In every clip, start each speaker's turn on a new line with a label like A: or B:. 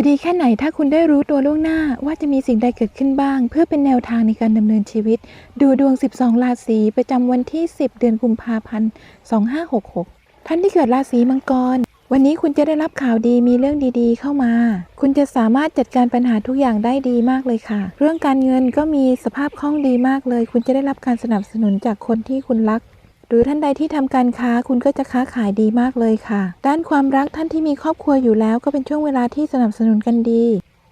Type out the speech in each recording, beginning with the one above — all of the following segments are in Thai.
A: จะดีแค่ไหนถ้าคุณได้รู้ตัวล่วงหน้าว่าจะมีสิ่งใดเกิดขึ้นบ้าง เพื่อเป็นแนวทางในการดำเนินชีวิต ดูดวง 12 ราศีประจำวันที่ 10 เดือนกุมภาพันธ์ 2566 ท่านที่เกิดราศีมังกร วันนี้คุณจะได้รับข่าวดีมีเรื่องดีๆ เข้ามา คุณจะสามารถจัดการปัญหาทุกอย่างได้ดีมากเลยค่ะ เรื่องการเงินก็มีสภาพคล่องดีมากเลย คุณจะได้รับการสนับสนุนจากคนที่คุณรัก หรือท่านใดที่ทำการค้าคุณก็จะค้าขายดีมากเลยค่ะ ด้านความรักท่านที่มีครอบครัวอยู่แล้วก็เป็นช่วงเวลาที่สนับสนุนกันดี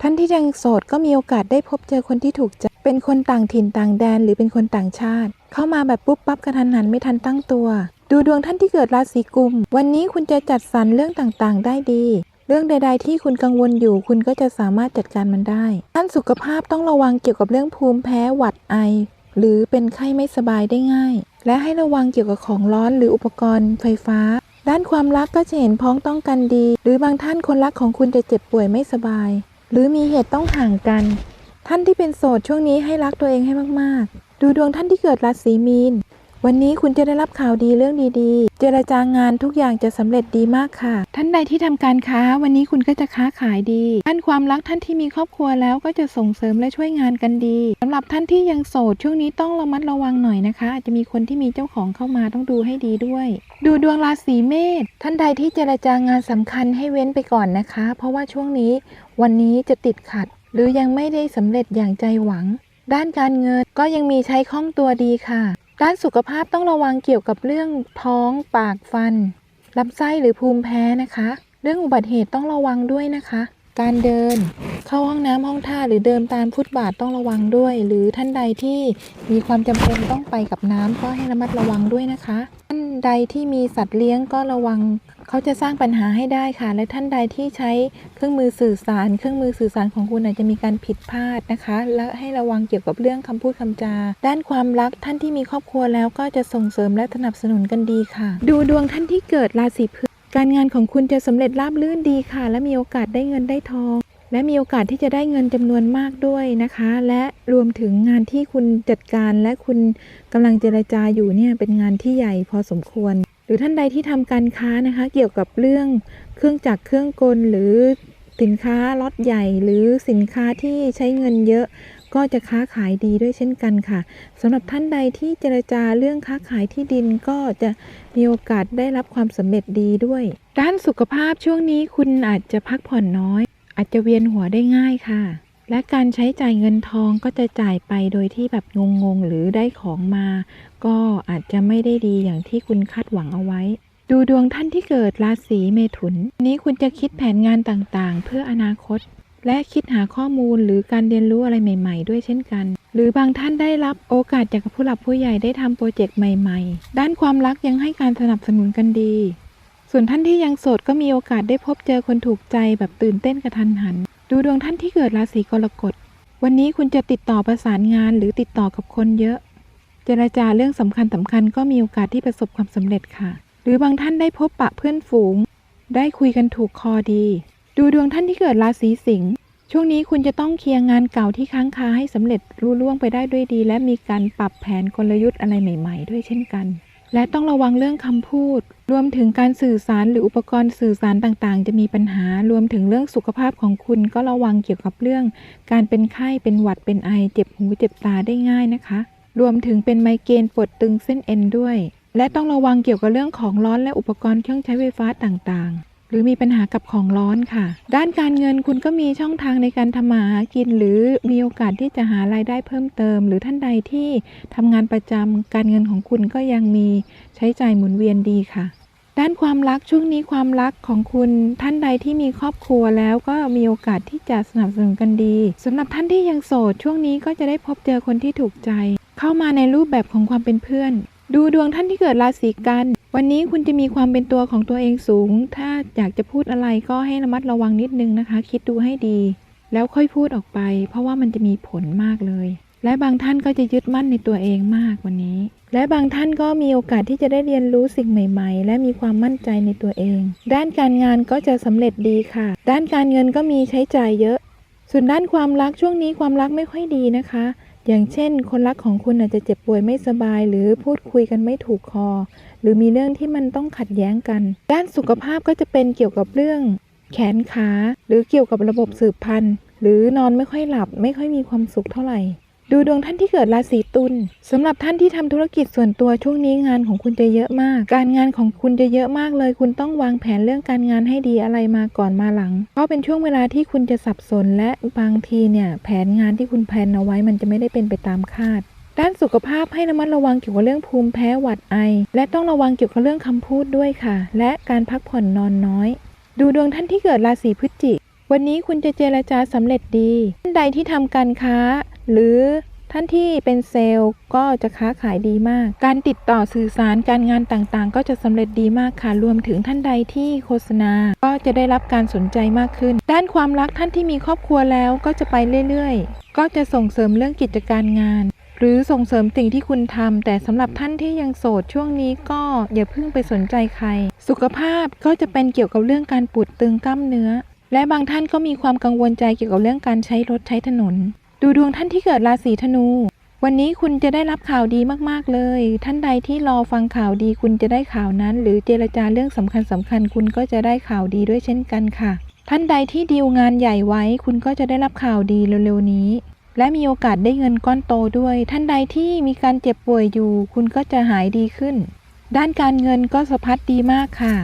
A: ท่านที่ยังโสดก็มีโอกาสได้พบเจอคนที่ถูกใจเป็นคนต่างถิ่นต่างแดน หรือเป็นคนต่างชาติ เข้ามาแบบปุ๊บปั๊บกระทันหันไม่ทันตั้งตัว ดูดวงท่านที่เกิดราศีกุม วันนี้คุณจะจัดสรรเรื่องต่างๆ ได้ดี เรื่องใด ๆ ที่คุณกังวลอยู่ คุณก็จะสามารถจัดการมันได้ ด้านสุขภาพต้องระวังเกี่ยวกับเรื่องภูมิแพ้หวัดไอ หรือเป็นไข้ไม่สบายได้ง่าย และให้ระวังเกี่ยวกับของร้อนหรืออุปกรณ์ไฟฟ้า ด้านความรักก็จะเห็นพ้องต้องกันดี หรือบางท่านคนรักของคุณจะเจ็บป่วยไม่สบาย หรือมีเหตุต้องห่างกัน ท่านที่เป็นโสดช่วงนี้ให้รักตัวเองให้มากๆ ดูดวงท่านที่เกิดราศีมีน วันนี้คุณจะได้รับข่าวดีเรื่องดีๆ เจรจางานทุกอย่างจะสำเร็จดีมากค่ะ ท่านใดที่ทำการค้า วันนี้คุณก็จะค้าขายดีด้านความรักท่านที่มีครอบครัวแล้วก็จะส่งเสริมและช่วยงานกันดีสำหรับท่านที่ยังโสดช่วงนี้ต้องระมัดระวังหน่อยนะคะ อาจจะมีคนที่มีเจ้าของเข้ามาต้องดูให้ดีด้วย ดูดวงราศีเมษท่านใดที่เจรจางานสำคัญให้เว้นไปก่อนนะคะ เพราะว่าช่วงนี้ วันนี้จะติดขัด หรือยังไม่ได้สำเร็จอย่างใจหวังด้านการเงินก็ยังมีใช้คล่องตัวดีค่ะ ด้านสุขภาพต้องระวังเกี่ยวกับเรื่องท้องปากฟันลำไส้หรือภูมิแพ้นะคะ เรื่องอุบัติเหตุต้องระวังด้วยนะคะ การเดิน เข้าห้องน้ำห้องท่าหรือเดินตามฟุตบาทต้องระวังด้วย หรือท่านใดที่มีความจำเป็นต้องไปกับน้ำก็ให้ระมัดระวังด้วยนะคะ ท่านใดที่มีสัตว์เลี้ยงก็ระวัง เขาจะสร้างปัญหาให้ได้ค่ะ และท่านใดที่ใช้เครื่องมือสื่อสาร เครื่องมือสื่อสารของคุณอาจจะมีการผิดพลาดนะคะ และให้ระวังเกี่ยวกับเรื่องคำพูดคำจา ด้านความรักท่านที่มีครอบครัวแล้วก็จะส่งเสริมและสนับสนุนกันดีค่ะ ดูดวงท่านที่เกิดราศีพฤษ การงานของคุณจะสำเร็จราบรื่นดีค่ะ และมีโอกาสได้เงินได้ทอง และมีโอกาสที่จะได้เงินจำนวนมากด้วยนะคะ และรวมถึงงานที่คุณจัดการและคุณกำลังเจรจาอยู่เนี่ยเป็นงานที่ใหญ่พอสมควร หรือท่านใดที่ทำการค้านะคะ เกี่ยวกับเรื่องเครื่องจักรเครื่องกลหรือสินค้าล็อตใหญ่ หรือสินค้าที่ใช้เงินเยอะ ก็จะค้าขายดีด้วยเช่นกันค่ะสำหรับท่านใดที่เจรจาเรื่องค้าขายที่ดินก็จะมีโอกาสได้รับความสำเร็จดีด้วย ด้านสุขภาพช่วงนี้คุณอาจจะพักผ่อนน้อย อาจจะเวียนหัวได้ง่ายค่ะ และการใช้จ่ายเงินทองก็จะจ่ายไปโดยที่แบบงงๆ หรือได้ของมา ก็อาจจะไม่ได้ดีอย่างที่คุณคาดหวังเอาไว้ดูดวงท่านที่เกิดราศีเมถุน นี้คุณจะคิดแผนงานต่างๆ เพื่ออนาคต และคิดหาข้อมูลหรือการเรียนรู้อะไรใหม่ ๆ ด้วยเช่นกัน หรือบางท่านได้รับโอกาสจากผู้หลักผู้ใหญ่ได้ทำโปรเจกต์ใหม่ ๆ ด้านความรักยังให้การสนับสนุนกันดี ส่วนท่านที่ยังโสดก็มีโอกาสได้พบเจอคนถูกใจแบบตื่นเต้นกระทันหัน ดูดวงท่านที่เกิดราศีกรกฎ วันนี้คุณจะติดต่อประสานงานหรือติดต่อกับคนเยอะ เจรจาเรื่องสำคัญสำคัญก็มีโอกาสที่ประสบความสำเร็จค่ะ หรือบางท่านได้พบปะเพื่อนฝูง ได้คุยกันถูกคอดี ดูดวงท่านที่เกิดราศีสิงห์ช่วงนี้คุณจะต้องเคลียร์งานเก่าที่ค้างคาให้สำเร็จรุ่ล่วงไปได้ด้วยดี และมีการปรับแผนกลยุทธ์อะไรใหม่ ๆ ด้วยเช่นกัน และต้องระวังเรื่องคำพูด รวมถึงการสื่อสารหรืออุปกรณ์สื่อสารต่างๆ จะมีปัญหา รวมถึงเรื่องสุขภาพของคุณก็ระวังเกี่ยวกับเรื่อง การเป็นไข้เป็นหวัดเป็นไอ เจ็บหูเจ็บตาได้ง่ายนะคะ รวมถึงเป็นไมเกรนปวดตึงเส้นเอ็นด้วย และต้องระวังเกี่ยวกับเรื่องของร้อนและอุปกรณ์เครื่องใช้ไฟฟ้าต่างๆ หรือมีปัญหากับของร้อนค่ะ ด้านการเงินคุณก็มีช่องทางในการทำมาหากิน หรือมีโอกาสที่จะหารายได้เพิ่มเติม หรือท่านใดที่ทำงานประจำการเงินของคุณก็ยังมีใช้จ่ายหมุนเวียนดีค่ะ ด้านความรักช่วงนี้ความรักของคุณท่านใดที่มีครอบครัวแล้วก็มีโอกาสที่จะสนับสนุนกันดีสำหรับท่านที่ยังโสดช่วงนี้ก็จะได้พบเจอคนที่ถูกใจ เข้ามาในรูปแบบของความเป็นเพื่อน ดูดวงท่านที่เกิดราศีกัน วันนี้คุณจะมีความเป็นตัวของตัวเองสูง ถ้าอยากจะพูดอะไรก็ให้ระมัดระวังนิดนึงนะคะ คิดดูให้ดี แล้วค่อยพูดออกไป เพราะว่ามันจะมีผลมากเลย และบางท่านก็จะยึดมั่นในตัวเองมากวันนี้ และบางท่านก็มีโอกาสที่จะได้เรียนรู้สิ่งใหม่ ๆ และมีความมั่นใจในตัวเอง ด้านการงานก็จะสำเร็จดีค่ะ ด้านการเงินก็มีใช้จ่ายเยอะ ส่วนด้านความรักช่วงนี้ความรักไม่ค่อยดีนะคะ อย่างเช่น คนรักของคุณอาจจะเจ็บป่วยไม่สบาย หรือพูดคุยกันไม่ถูกคอ หรือมีเรื่องที่มันต้องขัดแย้งกัน ด้านสุขภาพก็จะเป็นเกี่ยวกับเรื่อง แขนขา หรือเกี่ยวกับระบบสืบพันธุ์ หรือนอนไม่ค่อยหลับไม่ค่อยมีความสุขเท่าไหร่ ดูดวงท่านที่เกิดราศีตุลสำหรับท่านที่ทำธุรกิจส่วนตัวช่วงนี้งานของคุณจะเยอะมาก การงานของคุณจะเยอะมากเลย คุณต้องวางแผนเรื่องการงานให้ดีอะไรมาก่อนมาหลังก็เป็นช่วงเวลาที่คุณจะสับสนและบางทีเนี่ยแผนงานที่คุณแพลนเอาไว้มันจะไม่ได้เป็นไปตามคาดด้านสุขภาพให้ระมัดระวังเกี่ยวกับเรื่องภูมิแพ้หวัดไอ และต้องระวังเกี่ยวกับเรื่องคำพูดด้วยค่ะ และการพักผ่อนนอนน้อย ดูดวงท่านที่เกิดราศีพฤศจิกวันนี้คุณจะเจรจาสำเร็จดีท่านใดที่ทำการค้า หรือท่านที่เป็นเซลล์ก็จะค้าขายดีมาก การติดต่อสื่อสารการงานต่างๆ ก็จะสำเร็จดีมากค่ะ รวมถึงท่านใดที่โฆษณา ก็จะได้รับการสนใจมากขึ้น ด้านความรักท่านที่มีครอบครัวแล้วก็จะไปเรื่อยๆ ก็จะส่งเสริมเรื่องกิจการงาน หรือส่งเสริมสิ่งที่คุณทำแต่สำหรับท่านที่ยังโสดช่วงนี้ก็อย่าเพิ่งไปสนใจใคร สุขภาพก็จะเป็นเกี่ยวกับเรื่องการปวดตึงกล้ามเนื้อ และบางท่านก็มีความกังวลใจเกี่ยวกับเรื่องการใช้รถใช้ถนน ดูดวงท่านที่เกิดราศีธนู วันนี้คุณจะได้รับข่าวดีมากๆเลย ท่านใดที่รอฟังข่าวดีคุณจะได้ข่าวนั้น หรือเจรจาเรื่องสำคัญสำคัญๆคุณก็จะได้ข่าวดีด้วยเช่นกันค่ะ ท่านใดที่ดีลงานใหญ่ไว้ คุณก็จะได้รับข่าวดีเร็วๆนี้ และมีโอกาสได้เงินก้อนโตด้วย ท่านใดที่มีการเจ็บป่วยอยู่ คุณก็จะหายดีขึ้น ด้านการเงินก็สะพัดดีมากค่ะ